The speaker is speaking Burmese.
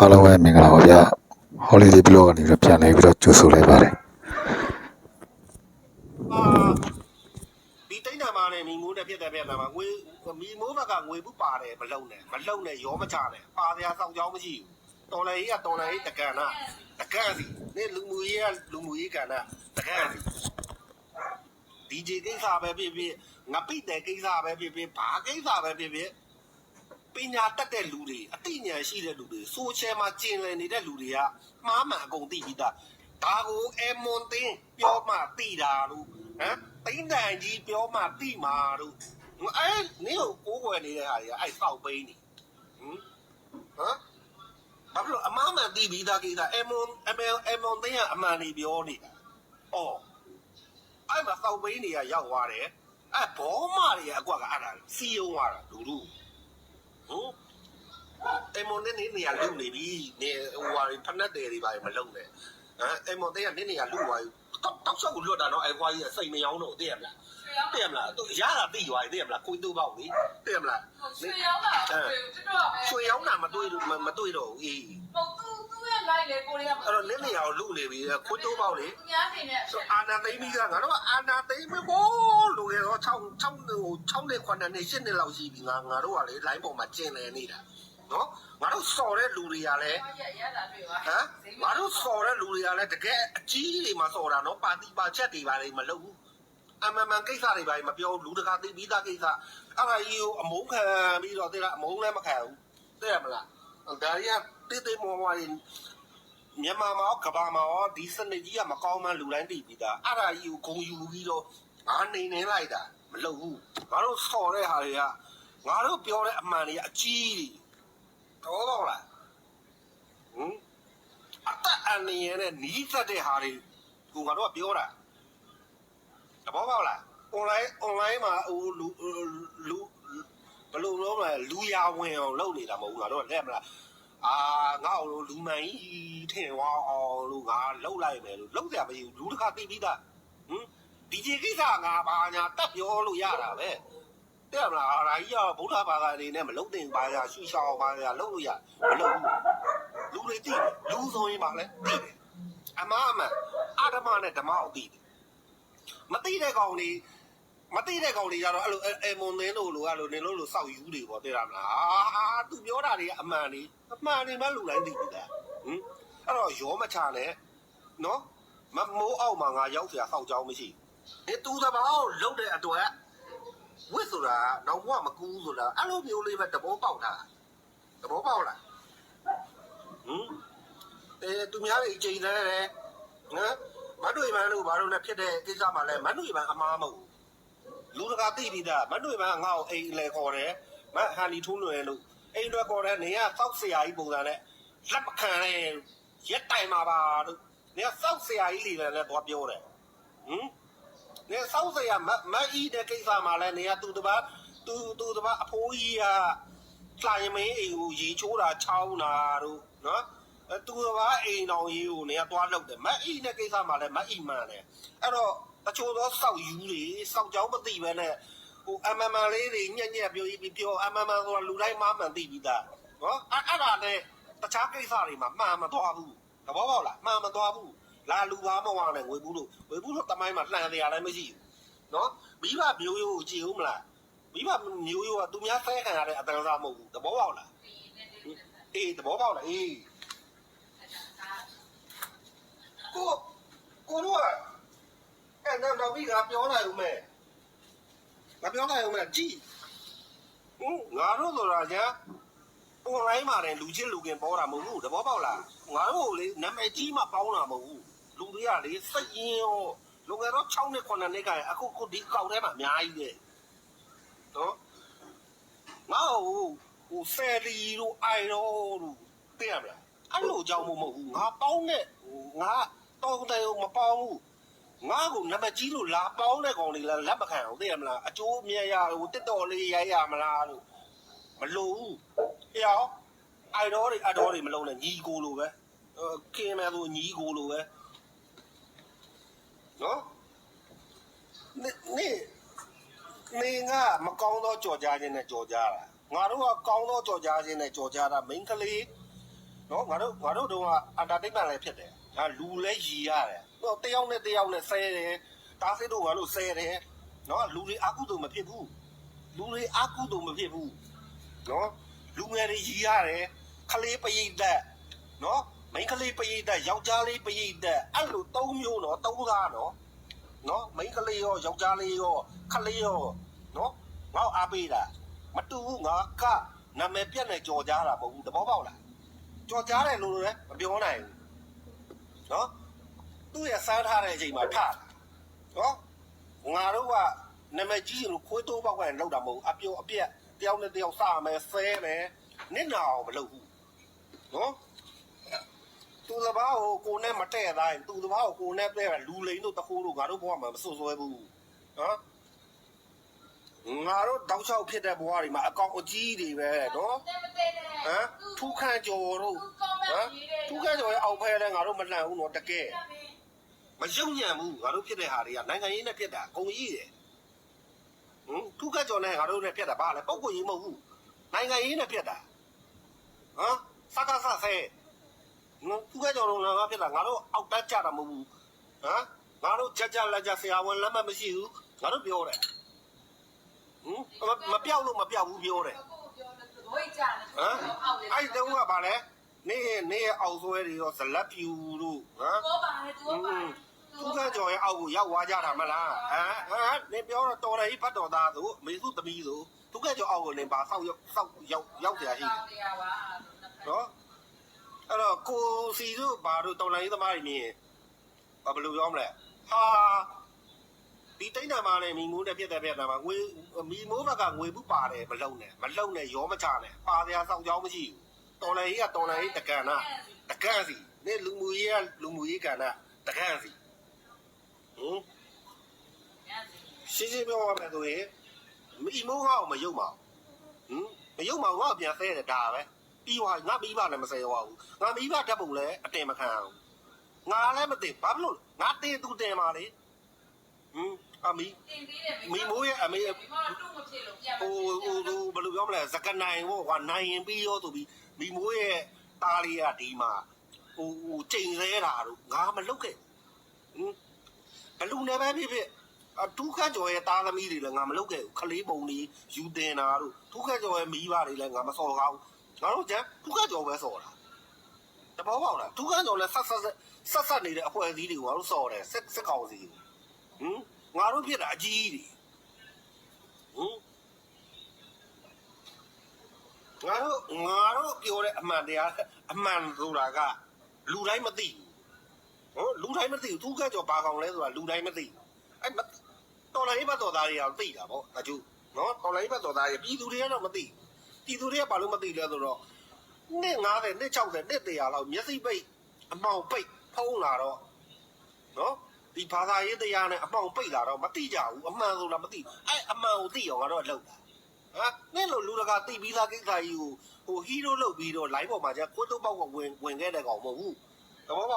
အားလုံးပဲမင်္ဂလာပါဗျာ holiday blog ကနေပြီးတော့ပြန်လဲပြီးတော့ကြိုဆိုလိုက်ပါတယ်အာဒီတိတ်နာမနဲ့မိမိုးနဲ့ဖြစ်တဲ့ပြဿနာမှာငွေမိမိုးဘက်ကငွေဘူးပါတယ်မလုံနဲ့မလုံနဲ့ရောမချနဲ့ပါစရာစောင့်ကြောင်းမရှိဘူးတော်လည်းကြီးကတော်လည်းကြီးတကန်နာတကန်စီနေလူမှုရေးကလူမှုရေးကဏ္ဍတကန်စီဒီဂျေကိစ္စပဲဖြစ်ဖြစ်ငပိတဲ့ကိစ္စပဲဖြစ်ဖြစ်ဘာကိစ္စပဲဖြစ်ဖြစ် ပညာတတ်တဲ့လူတွေအသိဉာဏ်ရှိတဲ့လူတွေဆိုရှယ်မှာကျင်လည်နေတဲ့လူတွေကမှားမှန်အကုန်သိပြီးသားဒါကိုအမွန်တင်းပြောမှသိတာလို့ဟမ်တိမ့်တန်ကြီးပြောမှသိမှာလို့အဲနင်းကိုကိုးကွယ်နေတဲ့ဟာတွေကအဲ့စောက်ပိန်းနေဟမ်ဟမ်ဘာလို့အမှားမှန်သိပြီးသားကိစ္စအမွန်အမန်အမွန်တင်းကအမှန်နေပြောနေတာအော်အဲ့မှာစောက်ပိန်းတွေကရောက်သွားတယ်အဲ့ဘောမတွေကအကွက်ကအဲ့ဒါစီယုံသွားတာလူလူ ဟုတ်အမွန်နဲ့နေနေရလုံနေပြီနေဟိုဟာဖက်နက်တယ်တွေပါမလုံနဲ့ဟမ်အမွန်တဲ့ကနေနေရလုံသွားပြီတောက်တောက်ချက်ကိုလွတ်တာတော့အဲခွာကြီးစိတ်မယောင်းတော့သိရမလားသိရမလားသူရတာသိသွားပြီသိရမလားကိုတူပေါ့လေသိရမလားရွှေရောင်းတာရွှေတော်ပဲချွေယောင်းတာမတွေ့လို့မတွေ့တော့ဘူးအေးဟုတ်သူသူ့ရဲ့ line လေကိုရီးယားအဲ့တော့နေနေရကိုလုံနေပြီခွတူပေါ့လေသူများနေနဲ့ဆိုအာနာသိမ့်ပြီးကငါတို့အာနာသိမ့်မဘော လို့ရတော့6 6ဟို6နဲ့9နဲ့10နဲ့လောက်ရှိပြီငါငါတို့ကလေ line ပေါ်မှာကျင်နေနေတာနော်ငါတို့စော်တဲ့လူတွေကလည်းရရတာတွေ့ပါဟမ်ငါတို့စော်တဲ့လူတွေကလည်းတကယ်အကြီးတွေမှာစော်တာနော်ပါတီပါချက်တွေပါလေမလုပ်ဘူးအမှန်မှန်ကိစ္စတွေပါလေမပြောဘူးလူတကာသိပြီးသားကိစ္စအဲ့ဒါကြီးကိုအမုန်းခံပြီးတော့တဲ့ကအမုန်းလည်းမခံဘူးသိရမလားဒါရီကတိတိမောမောရင်မြန်မာမှာရောကဘာမှာရောဒီစနစ်ကြီးကမကောင်းမှလူတိုင်းသိပြီးသားအဲ့ဒါကြီးကိုဂုံယူပြီးတော့ ငါနေနေလိုက်တာမလုပ်ဘူးငါတို့စော်တဲ့ဟာတွေကငါတို့ပြောတဲ့အမှန်တွေကအကြီးတွေတော်တော့လားဟမ်အသက်အန္တရာယ်နဲ့နီးစပ်တဲ့ဟာတွေကိုငါတို့ကပြောတာတဘောပေါက်လား online online မှာဟိုလူလူဘယ်လိုပြောမလဲလူရဝင်အောင်လုပ်နေတာမဟုတ်ဘူးငါတို့ကလက်မလားအာငါ့ကိုလူမှန်ကြီးထင်သွားအောင်လို့ငါလှုပ်လိုက်မယ်လို့လှုပ်ကြမရှိဘူးလူတစ်ခါသိပြီးသားဟမ် ဒီကြီးကိစ္စငါဘာညာတက်ပြောလို့ရတာပဲတဲ့မလားအာကြီးကဗုဒ္ဓဘာသာအနေနဲ့မလုံးတင်ပါရရှုရှောင်းပါရလှုပ်လို့ရမလှုပ်ဘူး လူတွေသိတယ်လူဆိုရင်ပါလဲသိတယ်အမအမအာဓမနဲ့ဓမ္မကိုသိတယ်မသိတဲ့ကောင်တွေမသိတဲ့ကောင်တွေကြတော့အဲ့လိုအဲမွန်သင်းတို့လိုအဲ့လိုနေလို့လို့စောက်ယူတွေပေါ့သိရမလားအာသူပြောတာတွေကအမှန်တွေအမှန်တွေမှလူတိုင်းသိပြီလားဟင်အဲ့တော့ရောမချနဲ့နော်မမိုးအောက်မှာငါရောက်เสียစောက်ကြောင်းမရှိဘူး သူတဘာကိုလှုပ်တဲ့အတွက်ဝစ်ဆိုတာတော့ဘဝမကူးဆိုတာအဲ့လိုမျိုးလေးပဲတဘောပေါက်တာတဘောပေါက်လားဟမ်အဲသူများတွေချိန်တယ်တယ်နော်မတ်တွေမန်းတို့ဘာလို့လဲဖြစ်တဲ့ကိစ္စမှလည်းမတ်တွေမန်းအမားမဟုတ်လူတကာသိပြီးသားမတ်တွေမန်းငါ့ကိုအိမ်လေခေါ်တယ်မတ်ဟန်ဒီထုံးလွယ်လို့အိမ်တွေခေါ်တယ်နေကစောက်ဆရာကြီးပုံစံနဲ့လက်မခံနဲ့ရက်တိုင်မှာပါလို့နေကစောက်ဆရာကြီးလေးလည်းတော့ပြောတယ်ဟမ် နေစောက်ဆရာမမအီးတဲ့ကိစ္စမှလည်းနေကသူတပတ်သူသူတပတ်အဖိုးကြီးကလှရင်မင်းအိမ်ကိုရေချိုးတာချောင်းတာတို့နော်အဲသူကဘာအိမ်တော်ကြီးကိုနေရာသွားလောက်တယ်မတ်အိနဲ့ကိစ္စမှလည်းမတ်အိမှန်တယ်အဲ့တော့တချို့သောစောက်ယူတွေစောက်ကြောင်းမသိပဲနဲ့ဟိုအမမန်လေးတွေညက်ညက်ပြောပြီးပြောအမမန်ဆိုတာလူတိုင်းမှမှန်သိပြီးသားနော်အဲ့အဲ့ဒါနဲ့တခြားကိစ္စတွေမှာမှန်မသွားဘူးသဘောပေါက်လားမှန်မသွားဘူး လာလူပါမဝနဲ့ငွေဘူးလို့ငွေဘူးလို့တမိုင်းမှာလှန်တရားလည်းမရှိဘူးနော်မိဘမျိုးရိုးကိုကြည့်ဦးမလားမိဘမျိုးရိုးကသူများဆဲခံရတဲ့အတန်းစားမဟုတ်ဘူးသဘောပေါက်လားအေးသဘောပေါက်လားအေးကိုကိုတို့ကအဲ့တော့တော့ပြီးကပြောလိုက်ဦးမယ်ငါပြောလိုက်ဦးမယ်ကြည့်ဟိုငါတို့ဆိုတာညာ online မှာလည်းလူချင်းလူခင်ပေါ်တာမဟုတ်ဘူးသဘောပေါက်လားငါတို့လေနာမည်ကြီးမှပေါင်းတာမဟုတ်ဘူး လူတွေကလေစိတ်ရင်းရောလူငယ်တော့6နှစ်9နှစ်ကအခုခုဒီကောက်ထဲမှာအများကြီးတဲ့နော်ငါ့ဟိုဟိုဖယ်လီတို့အိုင်ရောတို့သိရမလားအဲ့လိုကြောင့်မဟုတ်ဘူးငါပေါင်းတဲ့ဟိုငါတောင်းတယ်မပေါင်းဘူးငါ့ကိုနံပါတ်ကြီးလို့လာပေါင်းတဲ့ကောင်တွေလည်းလက်မခံအောင်သိရမလားအကျိုးအမြတ်ရဟိုတစ်တော်လေးရိုက်ရမလားလို့မလို့ဘူးဟဲ့အောင်အိုင်တော်တွေအတော်တွေမလုံးနဲ့ညီကိုလိုပဲဟိုကင်းမဲ့ဆိုညီကိုလိုပဲနော်နေနေ နေ ကမကောင်းသောကြော်ကြားခြင်းနဲ့ကြော်ကြားတာငါတို့ကကောင်းသောကြော်ကြားခြင်းနဲ့ကြော်ကြားတာမိန်းကလေးနော်ငါတို့ငါတို့တော့အန်တာတိတ်မှလည်းဖြစ်တယ်ငါလူလည်းရည်ရတယ်တော့တယောက်နဲ့တယောက်နဲ့ဆဲတယ်တားစစ်တို့ငါတို့ဆဲတယ်နော်လူတွေအကုသို့မဖြစ်ဘူးလူတွေအကုသို့မဖြစ်ဘူးနော်လူငယ်တွေရည်ရတယ်ခလေးပရိသတ်နော်မိန်းကလေးပရိသတ်ယောက်ျားလေးပရိသတ်အဲ့လိုသုံးမျိုးနော်သုံးသားနော်နော်မိန်းကလေးရောယောက်ျားလေးရောခလေးရော နော်ငါ့အားပေးတာမတူဘူးငါကနာမည်ပြက်နေကြော်ကြတာမဟုတ်ဘူးတဘောပေါက်လားကြော်ကြားတယ်လို့လည်းမပြောနိုင်ဘူးနော်သူ့ရဲ့စားထားတဲ့အချိန်မှာထနော်ငါတို့ကနာမည်ကြီးလို့ခွေးတိုးပေါက်ကနေလောက်တာမဟုတ်ဘူးအပြုံအပြက်တယောက်နဲ့တယောက်စမယ်ဆဲမယ်နစ်နာအောင်မလုပ်ဘူးနော်သူတဘာကိုကိုနဲ့မတဲ့တိုင်းသူတဘာကိုကိုနဲ့တဲ့လူလိန်တို့တခိုးတို့ငါတို့ဘဝမှာမစွတ်စွဲဘူးနော် ငါတို့တောက်လျှောက်ဖြစ်တဲ့ဘဝတွေမှာအကောင်အကြီးတွေပဲနော်တဲ့မတဲ့နဲ့ဟမ်ထူးခန့်ကျော်တို့သူကောင်းမဲ့ရေးတယ်ထူးခန့်ကျော်ရဲ့အောက်ဖဲလဲငါတို့မလှန်ဘူးနော်တကယ်မယုံညံ့ဘူးငါတို့ဖြစ်တဲ့ဟာတွေကနိုင်ငံရေးနဲ့ဖြစ်တာအကုန်ကြီးတယ်ဟမ်ထူးခန့်ကျော်နဲ့ငါတို့နဲ့ဖြစ်တာဘာလဲပုံကိုရေးမဟုတ်ဘူးနိုင်ငံရေးနဲ့ဖြစ်တာဟမ်စကားဆဆဲနော်ထူးခန့်ကျော်တို့ငါဖြစ်တာငါတို့အောက်တက်ကြတာမဟုတ်ဘူးဟမ်ငါတို့ကြကြလက်ကြဆရာဝန်လက်မမရှိဘူးငါတို့ပြောတယ်ဟ မ်မပြောက်လို့မပြောက်ဘူးပြောတယ်ကိုပြောတယ်သဘောကျတယ်ဟမ်အဲ့တုန်းကပါလေနေနေအောက်ဆွဲတွေရောဇလက်ပြူတို့ဟမ်ဘောပါတယ်သူပါသူကကြော်ရဲ့အောက်ကိုရောက်သွားကြတာမလားဟမ်ဟမ်နေပြောတော့တော်တယ်ဟိဖတ်တော်သားဆိုမေစုသမီးဆိုသူကကြော်အောက်ကိုနေပါဆောက်ရောက်ဆောက်ရောက်ရောက်ကြရှိတယ်တရားပါနော်အဲ့တော့ကိုစီတို့ဘာတို့တော်လိုင်းသမားတွေမြင်ဘာဘယ်လိုပြောမလဲဟာ ဒီတိတ်နာမနဲ့မိမိုးနဲ့ပြက်တဲ့ပြက်တာမှာငွေမိမိုးဘက်ကငွေဘူးပါတယ်မလုံနဲ့မလုံနဲ့ရောမချနဲ့ပါတရားစောင့်ကြောင်းမရှိဘူးတော်လိုင်းကြီးကတော်လိုင်းကြီးတကန်နာတကန်စီနေလူမှုရေးကလူမှုရေးကဏ္ဍတကန်စီဟင်ရှင်းရှင်းပြောရမယ်ဆိုရင်မိမိုးဟောက်မယုံပါဘူးဟင်မယုံပါဘူးငါပြန်ဆဲတယ်ဒါပဲပြီးသွားငါမိဘလည်းမဆဲရဘူးငါမိဘဓာတ်ပုံလည်းအတင်မခံဘူးငါလည်းမတင်ဘာဖြစ်လို့ငါတင်သူတင်ပါလေဟင် အမီတင်သေးတယ်မိမိုးရဲ့အမေမိမတူမဖြစ်လို့ပြန်ဟိုဟိုဟိုဘယ်လိုပြောမလဲစကနိုင်ဟိုကနိုင်ရင်ပြီးရောဆိုပြီးမိမိုးရဲ့တားလေးကဒီမှာဟိုဟိုချိန်လဲတာတို့ငါမလုတ်ခဲ့ဟင်ဘလူနဲ့ပဲဖြစ်ဖြစ်အတူခန့်ကျော်ရဲ့တားသမီးတွေလည်းငါမလုတ်ခဲ့ဘူးခလေးပုံတွေယူတင်တာတို့ထူးခန့်ကျော်ရဲ့မိဘတွေလည်းငါမစော်ကားဘူးငါတို့ကျန်ထူးခန့်ကျော်ပဲစော်တာတဘောပေါက်လားထူးခန့်ကျော်လည်းဆက်ဆက်ဆက်ဆက်နေတဲ့အဖွဲ့အစည်းတွေကိုငါတို့စော်တယ်စစ်စစ်ကောင်စီဟင် ငါတို့ဖြစ်တာအကြီးတွေဟင်ငါတို့ငါတို့ပြောတဲ့အမှန်တရားအမှန်ဆိုတာကလူတိုင်းမသိဘူးဟောလူတိုင်းမသိဘူးသူကကြောဘာကောင်လဲဆိုတာလူတိုင်းမသိဘူးအဲ့မတော်လိုင်းဘတ်တော်သားတွေကတော့သိတာပေါ့အကျိုးနော်တော်လိုင်းဘတ်တော်သားတွေပြည်သူတွေကတော့မသိဘူးပြည်သူတွေကဘာလို့မသိလဲဆိုတော့နှစ်90နှစ်60နှစ်100လောက်မျက်စိပိတ်အမောင်ပိတ်ဖုံးလာတော့နော် ဒီဘာသာရေးတရားနဲ့အမောင်ပိတ်လာတော့မသိကြဘူးအမှန်ဆိုတာမသိအဲ့အမှန်ကိုသိအောင်ငါတို့ကလောက်တာဟာနဲ့လို့လူတကာတိပြီးသားကိစ္စကြီးကိုဟိုဟီးရိုးလုပ်ပြီးတော့ line ပေါ်မှာကျကိုတုတ်ပေါက်ကဝင်ဝင်ခဲ့တဲ့ကောင်မဟုတ်ဘူးသဘောပေါက်